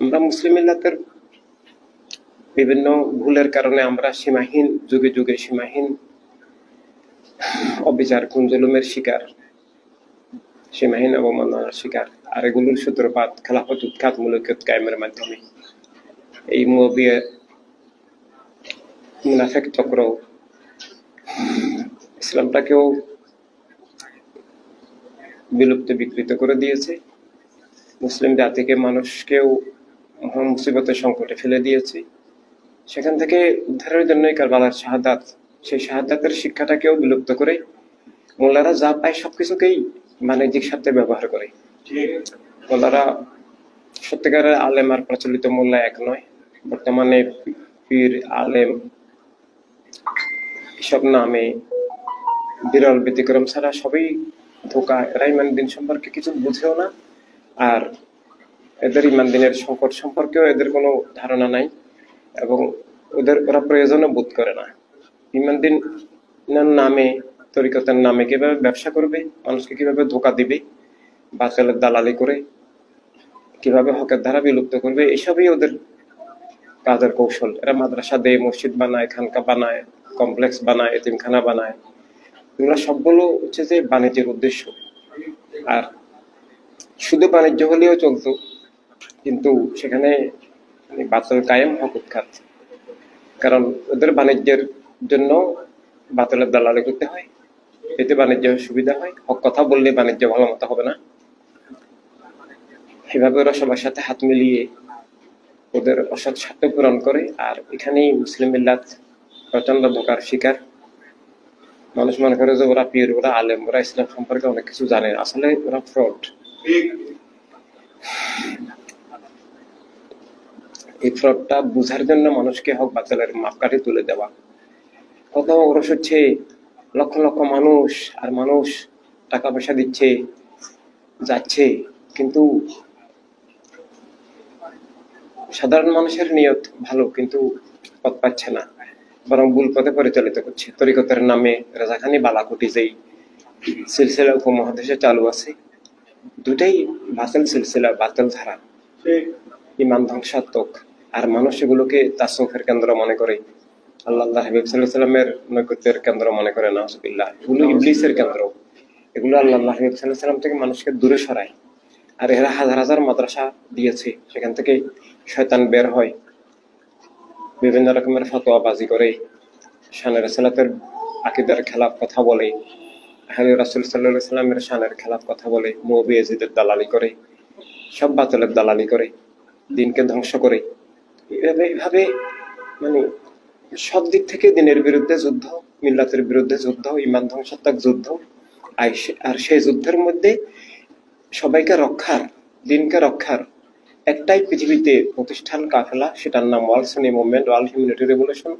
আমরা মুসলিম মিল্লাতের বিভিন্ন ভুলের কারণে আমরা সীমাহীন, যুগে যুগে সীমাহীন অবিচার, কুঞ্জলুমের শিকার, সীমাহীন অবমাননার শিকার, আর এগুলোর সূত্রপাত, খেলাফত উৎখাত, মূলকত কায়েমের মাধ্যমে। এই মুবিয়ে মুনাফেক চক্র ইসলামটাকেও বিলুপ্ত বিকৃত করে দিয়েছে। মুসলিম জাতিকে মানুষকেও মুসিবতের সংকটে ফেলে দিয়েছে। সেখান থেকে উদ্ধারের জন্যই কারবালার শাহাদাত সেই শাহাদাতের শিক্ষাটাকেও বিলুপ্ত করে মোল্লারা যা পায় সবকিছুকেই বাণিজ্যিক স্বার্থে ব্যবহার করে। মোল্লারা সত্যিকারের আলেম আর প্রচলিত মোল্লা এক নয়। বর্তমানে পীর আলেম এসব নামে বিরল ব্যতিক্রম ছাড়া সবই ধোকা। এরা ইমান দিন সম্পর্কে কিছু বুঝেও না। আর এদের ইমান দিনের সংকট সম্পর্কেও এদের কোনো ধারণা নাই এবং ওদের ওরা প্রয়োজনও বোধ করে না। ইমান দিন নামে, তরিকতের নামে কীভাবে ব্যবসা করবে, মানুষকে কীভাবে ধোকা দিবে, বাতিলের দালালি করে কীভাবে হকের ধারা বিলুপ্ত করবে, এসবই ওদের কাজের কৌশল। এরা মাদ্রাসা দেয়, মসজিদ বানায়, খানকা বানায়, কমপ্লেক্স বানায়, এতিমখানা বানায়। এগুলো সবগুলো হচ্ছে যে বাণিজ্যের উদ্দেশ্য। আর শুধু বাণিজ্য হলেও চলতো। কিন্তু সেখানে বাতল কায়েম হক উৎখাত কারণ ওদের বাণিজ্যের জন্য বাতলের দালালি করতে হয় এতে বাণিজ্য সুবিধা হয়, হক কথা বললে বাণিজ্য ভালো মতো হবে না। এভাবে ওরা সবার সাথে হাত মিলিয়ে ওদের অসৎ স্বার্থ পূরণ করে, আর এখানেই মুসলিম মিল্লাত প্রচণ্ড ধোকার শিকার। মানুষ মনে করে যে ওরা পীর ওরা আলেম, ওরা ইসলাম সম্পর্কে অনেক কিছু জানে। আসলে ওরা ফ্রড এই ফ্রডটা বুঝার জন্য মানুষকে হক বাতিলের মাপকাঠি তুলে দেওয়া। কত ওরস হচ্ছে, লক্ষ লক্ষ মানুষ আর মানুষ টাকা পয়সা দিচ্ছে, যাচ্ছে, কিন্তু সাধারণ মানুষের নিয়ত ভালো, কিন্তু পথ পাচ্ছে না। বরং ভুল পথে পরিচালিত করছে তরিকতের নামে রাজাখানি, বালাকুটি যেই সিলসিলা উপমহাদেশে চালু আছে দুটাই বাতিল সিলসিলা, বাতিল ধারা। ইমান ধ্বংসাত্মক। আর মানুষ এগুলোকে তাসুফের কেন্দ্র মনে করে। আল্লাহ আল্লাহ হাবিব সাল্লামের নৈকট্যের কেন্দ্র মনে করে নাহসুবিল্লাহ এগুলো ইবলিসের কেন্দ্র। এগুলো আল্লাহ আল্লাহ হাবিব সাল্লাম থেকে মানুষকে দূরে সরায়। আর এরা হাজার হাজার মাদ্রাসা দিয়েছে সেখান থেকে শয়তান বের হয়। বিভিন্ন রকমের ফতোয়াবাজি করে শানের সালাতের আকিদার খেলাফ কথা বলে হাবি রাসুল সাল্লাহ সাল্লামের শানের খেলাফ কথা বলে মৌবি এজিদের দালালি করে সব বাতলের দালালি করে। দিনকে ধ্বংস করে। এইভাবে এভাবে মানে সব দিক থেকে দিনের বিরুদ্ধে যুদ্ধ, মিল্লাতের বিরুদ্ধে যুদ্ধ, ইমান ধ্বংসাত্মক যুদ্ধ, আর সেই যুদ্ধের মধ্যে সবাইকে রক্ষার, দিনকে রক্ষার একটাই পৃথিবীতে প্রতিষ্ঠান কাফেলা, সেটার নাম ওয়ার্ল্ড সুনি মুভমেন্ট ওয়ার্ল্ড হিউম্যানিটি রেভলিউশন।